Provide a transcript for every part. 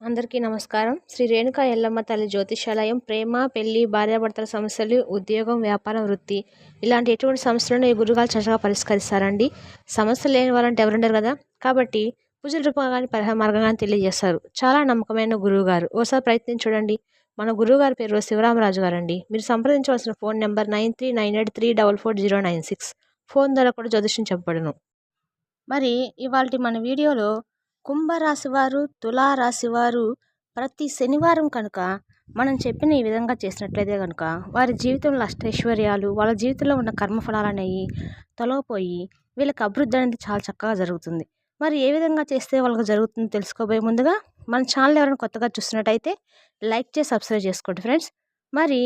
అందరికీ నమస్కారం. శ్రీ రేణుకా ఎల్లమ్మ తల్లి జ్యోతిషాలయం ప్రేమ పెళ్ళి భార్యాభర్తల సమస్యలు ఉద్యోగం వ్యాపారం వృత్తి ఇలాంటి ఎటువంటి సమస్యలను ఈ గురుగాలు చక్కగా పరిష్కరిస్తారండి. సమస్యలు లేని వాళ్ళంటే ఎవరుండరు కదా? కాబట్టి పూజల రూపంగా పరిహార మార్గంగా తెలియజేస్తారు. చాలా నమ్మకమైన గురువు గారు ఓసారి ప్రయత్నం చూడండి. మన గురువు గారి పేరు శివరామరాజు గారు అండి మీరు సంప్రదించవలసిన phone number nine three nine eight three double four zero nine six. Phone ద్వారా కూడా జ్యోతిషం చెప్పబడును. మరి ఇవాళ మన వీడియోలో కుంభరాశి వారు తులారాశి వారు ప్రతి శనివారం కనుక మనం చెప్పిన ఈ విధంగా చేసినట్లయితే కనుక వారి జీవితంలో అష్టైశ్వర్యాలు వాళ్ళ జీవితంలో ఉన్న కర్మఫలాలు అనేవి తొలగిపోయి వీళ్ళకి అభివృద్ధి అనేది చాలా చక్కగా జరుగుతుంది. మరి ఏ విధంగా చేస్తే వాళ్ళకి జరుగుతుందో తెలుసుకోబోయే ముందుగా మన ఛానల్ ఎవరైనా కొత్తగా చూస్తున్నట్టయితే లైక్ చేసి సబ్స్క్రైబ్ చేసుకోండి ఫ్రెండ్స్. మరి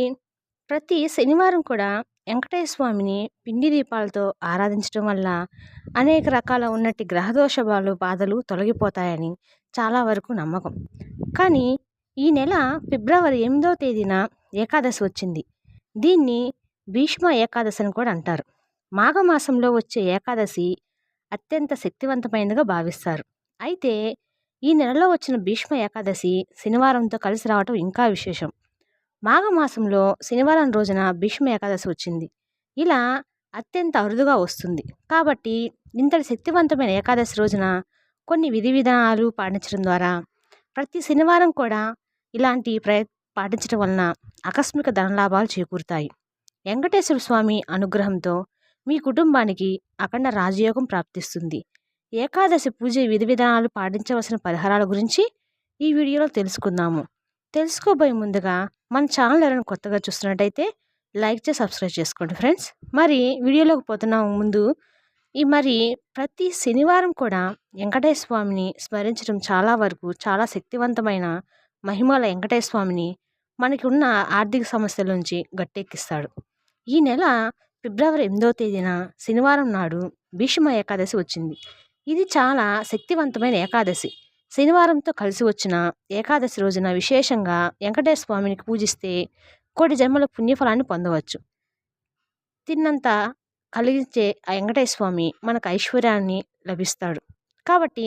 ప్రతి శనివారం కూడా వెంకటేశ్వర స్వామిని పిండి దీపాలతో ఆరాధించడం వల్ల అనేక రకాల ఉన్నటి గ్రహదోషాలు బాధలు తొలగిపోతాయని చాలా వరకు నమ్మకం. కానీ ఈ నెల ఫిబ్రవరి ఎనిమిదవ తేదీన ఏకాదశి వచ్చింది. దీన్ని భీష్మ ఏకాదశి అని కూడా అంటారు. మాఘమాసంలో వచ్చే ఏకాదశి అత్యంత శక్తివంతమైనదిగా భావిస్తారు. అయితే ఈ నెలలో వచ్చిన భీష్మ ఏకాదశి శనివారంతో కలిసి రావటం ఇంకా విశేషం. మాఘమాసంలో శనివారం రోజున భీష్మ ఏకాదశి వచ్చింది. ఇలా అత్యంత అరుదుగా వస్తుంది. కాబట్టి ఇంతటి శక్తివంతమైన ఏకాదశి రోజున కొన్ని విధి విధానాలు పాటించడం ద్వారా ప్రతి శనివారం కూడా ఇలాంటి ప్రయ పాటించడం వలన ఆకస్మిక ధనలాభాలు చేకూరుతాయి. వెంకటేశ్వర స్వామి అనుగ్రహంతో మీ కుటుంబానికి అఖండ రాజయోగం ప్రాప్తిస్తుంది. ఏకాదశి పూజ విధి విధానాలు పాటించవలసిన పరిహారాల గురించి ఈ వీడియోలో తెలుసుకుందాము. తెలుసుకోబోయే ముందుగా మన ఛానల్ ఎవరైనా కొత్తగా చూస్తున్నట్టయితే లైక్ చేసి సబ్స్క్రైబ్ చేసుకోండి ఫ్రెండ్స్. మరి వీడియోలోకి పోతున్నాం ముందు. ఈ మరి ప్రతి శనివారం కూడా వెంకటేశ్వర స్వామిని స్మరించడం చాలా వరకు చాలా శక్తివంతమైన మహిమల వెంకటేశ్వర స్వామిని మనకి ఉన్న ఆర్థిక సమస్యల నుంచి గట్టెక్కిస్తాడు. ఈ నెల ఫిబ్రవరి ఎనిమిదో తేదీన శనివారం నాడు భీష్మ ఏకాదశి వచ్చింది. ఇది చాలా శక్తివంతమైన ఏకాదశి. శనివారంతో కలిసి వచ్చిన ఏకాదశి రోజున విశేషంగా వెంకటేశ్వర స్వామిని పూజిస్తే కోటి జన్మల పుణ్యఫలాన్ని పొందవచ్చు. తిన్నంత కలిగించే ఆ వెంకటేశ్వర స్వామి మనకు ఐశ్వర్యాన్ని లభిస్తాడు. కాబట్టి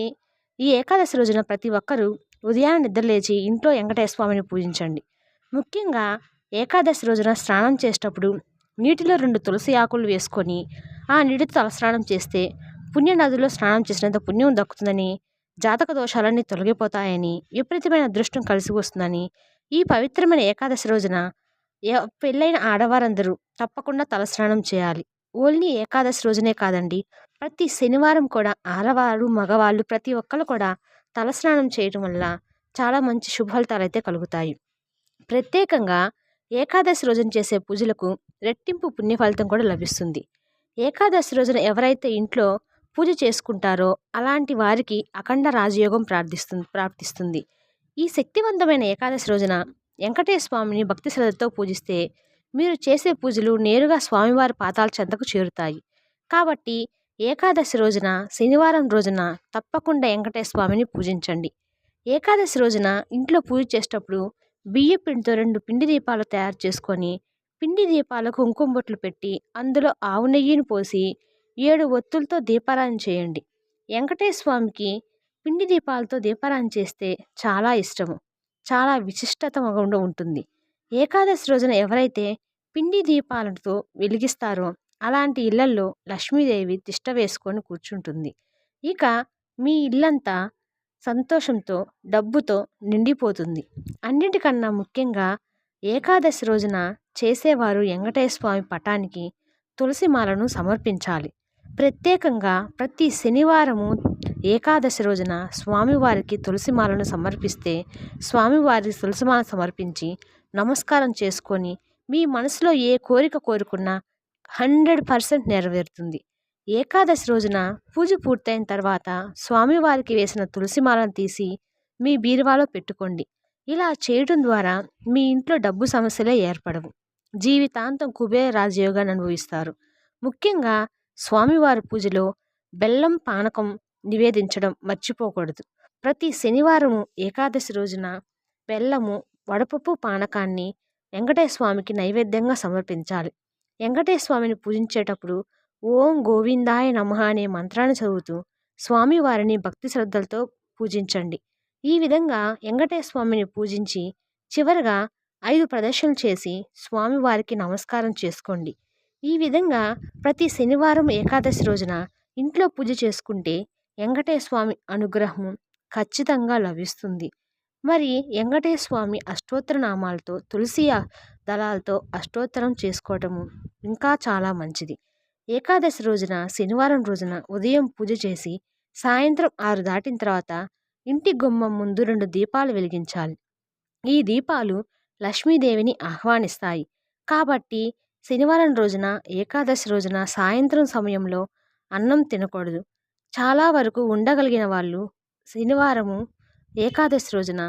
ఈ ఏకాదశి రోజున ప్రతి ఒక్కరూ ఉదయాన్నే నిద్రలేచి ఇంట్లో వెంకటేశ్వర స్వామిని పూజించండి. ముఖ్యంగా ఏకాదశి రోజున స్నానం చేసేటప్పుడు నీటిలో రెండు తులసి ఆకులు వేసుకొని ఆ నీటితో తలస్నానం చేస్తే పుణ్య నదిలో స్నానం చేసినంత పుణ్యం దక్కుతుందని జాతక దోషాలన్నీ తొలగిపోతాయని విపరీతమైన అదృష్టం కలిసి వస్తుందని ఈ పవిత్రమైన ఏకాదశి రోజున పెళ్ళైన ఆడవారందరూ తప్పకుండా తలస్నానం చేయాలి. ఓన్లీ ఏకాదశి రోజునే కాదండి ప్రతి శనివారం కూడా ఆడవారు మగవాళ్ళు ప్రతి ఒక్కరు కూడా తలస్నానం చేయడం వల్ల చాలా మంచి శుభ ఫలితాలు అయితే కలుగుతాయి. ప్రత్యేకంగా ఏకాదశి రోజున చేసే పూజలకు రెట్టింపు పుణ్య ఫలితం కూడా లభిస్తుంది. ఏకాదశి రోజున ఎవరైతే ఇంట్లో పూజ చేసుకుంటారో అలాంటి వారికి అఖండ రాజయోగం ప్రార్థిస్తుంది ప్రాప్తిస్తుంది. ఈ శక్తివంతమైన ఏకాదశి రోజున వెంకటేశ్వర స్వామిని భక్తి శ్రద్ధతో పూజిస్తే మీరు చేసే పూజలు నేరుగా స్వామివారి పాతాల చెంతకు చేరుతాయి. కాబట్టి ఏకాదశి రోజున శనివారం రోజున తప్పకుండా వెంకటేశ్వర స్వామిని పూజించండి. ఏకాదశి రోజున ఇంట్లో పూజ చేసేటప్పుడు బియ్య పిండితో రెండు పిండి దీపాలు తయారు చేసుకొని పిండి దీపాలకు కుంకుమ బొట్లు పెట్టి అందులో ఆవు నెయ్యిని పోసి ఏడు ఒత్తులతో దీపారాధన చేయండి. వెంకటేశ్వర స్వామికి పిండి దీపాలతో దీపారాధన చేస్తే చాలా ఇష్టము. చాలా విశిష్టత ఉంటుంది. ఏకాదశి రోజున ఎవరైతే పిండి దీపాలతో వెలిగిస్తారో అలాంటి ఇళ్ళల్లో లక్ష్మీదేవి తిష్ట వేసుకొని కూర్చుంటుంది. ఇక మీ ఇల్లంతా సంతోషంతో డబ్బుతో నిండిపోతుంది. అన్నిటికన్నా ముఖ్యంగా ఏకాదశి రోజున చేసేవారు వెంకటేశ్వర స్వామి పటానికి తులసి మాలను సమర్పించాలి. ప్రత్యేకంగా ప్రతి శనివారము ఏకాదశి రోజున స్వామివారికి తులసిమాలను సమర్పిస్తే స్వామివారి తులసిమాల సమర్పించి నమస్కారం చేసుకొని మీ మనసులో ఏ కోరిక కోరుకున్నా హండ్రెడ్ పర్సెంట్ నెరవేరుతుంది. ఏకాదశి రోజున పూజ పూర్తయిన తర్వాత స్వామివారికి వేసిన తులసిమాలను తీసి మీ బీరువాలో పెట్టుకోండి. ఇలా చేయడం ద్వారా మీ ఇంట్లో డబ్బు సమస్యలే ఏర్పడవు. జీవితాంతం కుబేర రాజయోగాన్ని అనుభవిస్తారు. ముఖ్యంగా స్వామివారి పూజలో బెల్లం పానకం నివేదించడం మర్చిపోకూడదు. ప్రతి శనివారము ఏకాదశి రోజున బెల్లము వడపప్పు పానకాన్ని వెంకటేశ్వర స్వామికి నైవేద్యంగా సమర్పించాలి. వెంకటేశ్వర స్వామిని పూజించేటప్పుడు ఓం గోవిందాయ నమ అనే మంత్రాన్ని చదువుతూ స్వామివారిని భక్తి శ్రద్ధలతో పూజించండి. ఈ విధంగా వెంకటేశ్వామిని పూజించి చివరగా ఐదు ప్రదర్శనలు చేసి స్వామివారికి నమస్కారం చేసుకోండి. ఈ విధంగా ప్రతి శనివారం ఏకాదశి రోజున ఇంట్లో పూజ చేసుకుంటే వెంకటేశ్వమి అనుగ్రహం ఖచ్చితంగా లభిస్తుంది. మరి వెంకటేశ్వర స్వామి అష్టోత్తర నామాలతో తులసి దళాలతో అష్టోత్తరం చేసుకోవటము ఇంకా చాలా మంచిది. ఏకాదశి రోజున శనివారం రోజున ఉదయం పూజ చేసి సాయంత్రం ఆరు దాటిన తర్వాత ఇంటి గుమ్మం ముందు రెండు దీపాలు వెలిగించాలి. ఈ దీపాలు లక్ష్మీదేవిని ఆహ్వానిస్తాయి. కాబట్టి శనివారం రోజున ఏకాదశి రోజున సాయంత్రం సమయంలో అన్నం తినకూడదు. చాలా వరకు ఉండగలిగిన వాళ్ళు శనివారము ఏకాదశి రోజున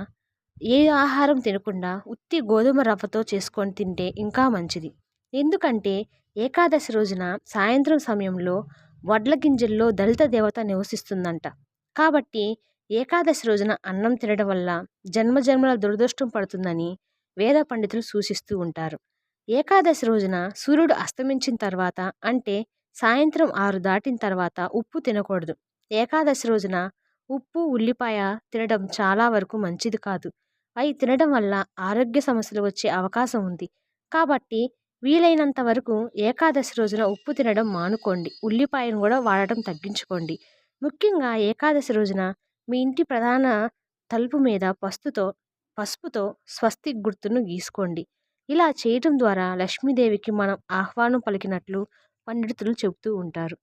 ఏ ఆహారం తినకుండా ఉత్తి గోధుమ రవ్వతో చేసుకొని తింటే ఇంకా మంచిది. ఎందుకంటే ఏకాదశి రోజున సాయంత్రం సమయంలో వడ్ల గింజల్లో దళిత దేవత నివసిస్తుందంట. కాబట్టి ఏకాదశి రోజున అన్నం తినడం వల్ల జన్మజన్మల దురదృష్టం పడుతుందని వేద పండితులు సూచిస్తూ ఉంటారు. ఏకాదశి రోజున సూర్యుడు అస్తమించిన తర్వాత అంటే సాయంత్రం ఆరు దాటిన తర్వాత ఉప్పు తినకూడదు. ఏకాదశి రోజున ఉప్పు ఉల్లిపాయ తినడం చాలా వరకు మంచిది కాదు. అవి తినడం వల్ల ఆరోగ్య సమస్యలు వచ్చే అవకాశం ఉంది. కాబట్టి వీలైనంత వరకు ఏకాదశి రోజున ఉప్పు తినడం మానుకోండి. ఉల్లిపాయను కూడా వాడటం తగ్గించుకోండి. ముఖ్యంగా ఏకాదశి రోజున మీ ఇంటి ప్రధాన తలుపు మీద పసుపుతో పసుపుతో స్వస్తిక్ గుర్తును గీసుకోండి. ఇలా చేయటం ద్వారా లక్ష్మీదేవికి మనం ఆహ్వానం పలికినట్లు పండితులు చెబుతూ ఉంటారు.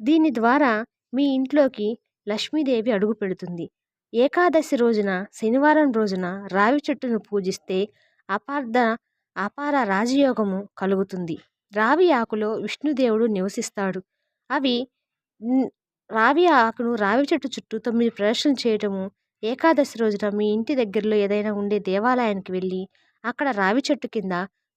దీని ద్వారా మీ ఇంట్లోకి లక్ష్మీదేవి అడుగు పెడుతుంది. ఏకాదశి రోజున శనివారం రోజున రావి చెట్టును పూజిస్తే అపార్థ అపార రాజయోగము కలుగుతుంది. రావి ఆకులో విష్ణుదేవుడు నివసిస్తాడు. అవి రావి ఆకును రావి చెట్టు చుట్టూ తొమ్మిది ప్రదర్శనలు చేయటము ఏకాదశి రోజున మీ ఇంటి దగ్గరలో ఏదైనా ఉండే దేవాలయానికి వెళ్ళి అక్కడ రావి చెట్టు కింద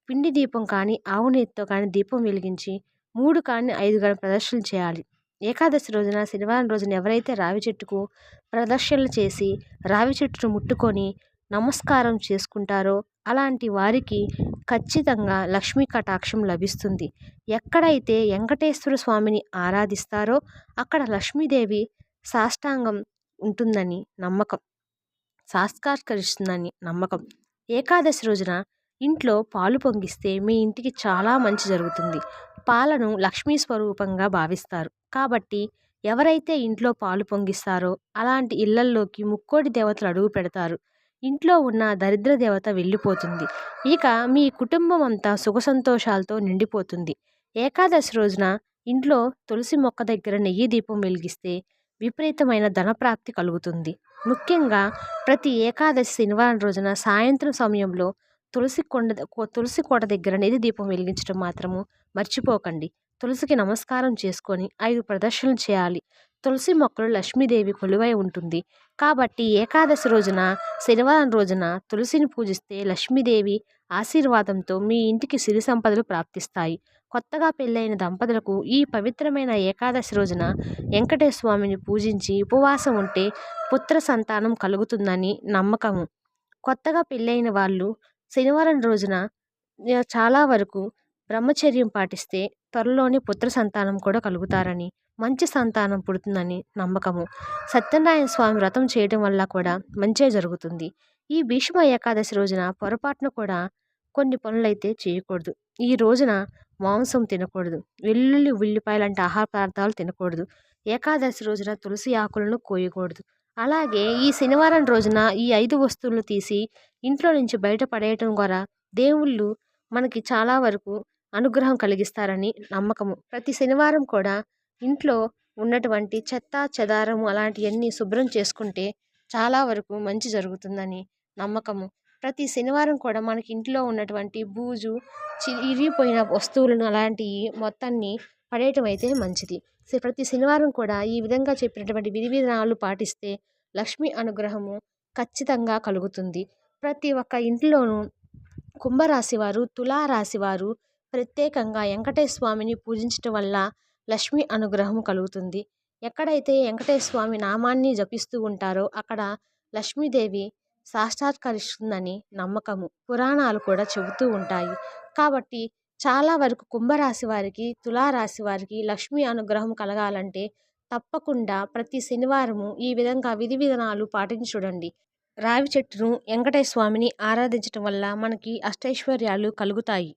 పిండి దీపం కానీ ఆవు నెయ్యితో కానీ దీపం వెలిగించి మూడు కానీ ఐదు కానీ ప్రదర్శనలు చేయాలి. ఏకాదశి రోజున శనివారం రోజున ఎవరైతే రావి చెట్టుకు ప్రదర్శనలు చేసి రావి చెట్టును ముట్టుకొని నమస్కారం చేసుకుంటారో అలాంటి వారికి ఖచ్చితంగా లక్ష్మీ కటాక్షం లభిస్తుంది. ఎక్కడైతే వెంకటేశ్వర స్వామిని ఆరాధిస్తారో అక్కడ లక్ష్మీదేవి సాష్టాంగం ఉంటుందని నమ్మకం. సాస్కారకరిస్తుందని నమ్మకం. ఏకాదశి రోజున ఇంట్లో పాలు పొంగిస్తే మీ ఇంటికి చాలా మంచి జరుగుతుంది. పాలను లక్ష్మీ స్వరూపంగా భావిస్తారు. కాబట్టి ఎవరైతే ఇంట్లో పాలు పొంగిస్తారో అలాంటి ఇళ్ళల్లోకి ముక్కోటి దేవతలు అడుగు పెడతారు. ఇంట్లో ఉన్న దరిద్ర దేవత వెళ్ళిపోతుంది. ఇక మీ కుటుంబం అంతా సుఖ సంతోషాలతో నిండిపోతుంది. ఏకాదశి రోజున ఇంట్లో తులసి మొక్క దగ్గర నెయ్యి దీపం వెలిగిస్తే విపరీతమైన ధనప్రాప్తి కలుగుతుంది. ముఖ్యంగా ప్రతి ఏకాదశి శనివారం రోజున సాయంత్రం సమయంలో తులసి కొండ తులసి కోట దగ్గర నిధి దీపం వెలిగించడం మాత్రము మర్చిపోకండి. తులసికి నమస్కారం చేసుకొని ఐదు ప్రదర్శనలు చేయాలి. తులసి మొక్కలు లక్ష్మీదేవి కొలువై ఉంటుంది. కాబట్టి ఏకాదశి రోజున శనివారం రోజున తులసిని పూజిస్తే లక్ష్మీదేవి ఆశీర్వాదంతో మీ ఇంటికి సిరి సంపదలు ప్రాప్తిస్తాయి. కొత్తగా పెళ్ళైన దంపతులకు ఈ పవిత్రమైన ఏకాదశి రోజున వెంకటేశ్వర స్వామిని పూజించి ఉపవాసం ఉంటే పుత్ర సంతానం కలుగుతుందని నమ్మకము కొత్తగా పెళ్ళైన వాళ్ళు శనివారం రోజున చాలా వరకు బ్రహ్మచర్యం పాటిస్తే త్వరలోనే పుత్ర సంతానం కూడా కలుగుతారని మంచి సంతానం పుడుతుందని నమ్మకము. సత్యనారాయణ స్వామి వ్రతం చేయడం వల్ల కూడా మంచే జరుగుతుంది. ఈ భీష్మ ఏకాదశి రోజున పొరపాటున కూడా కొన్ని పనులైతే చేయకూడదు. ఈ రోజున మాంసం తినకూడదు. వెల్లుల్లి ఉల్లిపాయలు లాంటి ఆహార పదార్థాలు తినకూడదు. ఏకాదశి రోజున తులసి ఆకులను కోయకూడదు. అలాగే ఈ శనివారం రోజున ఈ ఐదు వస్తువులు తీసి ఇంట్లో నుంచి బయట పడేయటం ద్వారా దేవుళ్ళు మనకి చాలా వరకు అనుగ్రహం కలిగిస్తారని నమ్మకము. ప్రతి శనివారం కూడా ఇంట్లో ఉన్నటువంటి చెత్త చెదారము అలాంటివన్నీ శుభ్రం చేసుకుంటే చాలా వరకు మంచి జరుగుతుందని నమ్మకము. ప్రతి శనివారం కూడా మనకి ఇంట్లో ఉన్నటువంటి బూజు చిరిగిపోయిన వస్తువులను అలాంటివి మొత్తాన్ని పడేయటం అయితే మంచిది. ప్రతి శనివారం కూడా ఈ విధంగా చెప్పినటువంటి విధి విధానాలు పాటిస్తే లక్ష్మి అనుగ్రహము ఖచ్చితంగా కలుగుతుంది. ప్రతి ఒక్క ఇంట్లోనూ కుంభరాశి వారు తులారాశి వారు ప్రత్యేకంగా వెంకటేశ్వర స్వామిని పూజించటం వల్ల లక్ష్మి అనుగ్రహం కలుగుతుంది. ఎక్కడైతే వెంకటేశ్వర స్వామి నామాన్ని జపిస్తూ ఉంటారో అక్కడ లక్ష్మీదేవి సాక్షాత్కరిస్తుందని నమ్మకము. పురాణాలు కూడా చెబుతూ ఉంటాయి. కాబట్టి చాలా వరకు కుంభరాశి వారికి తులారాశి వారికి లక్ష్మీ అనుగ్రహం కలగాలంటే తప్పకుండా ప్రతి శనివారము ఈ విధంగా విధి విధానాలు పాటించుడండి. రావి చెట్టును వెంకటేశ్వర స్వామిని ఆరాధించటం వల్ల మనకి అష్టైశ్వర్యాలు కలుగుతాయి.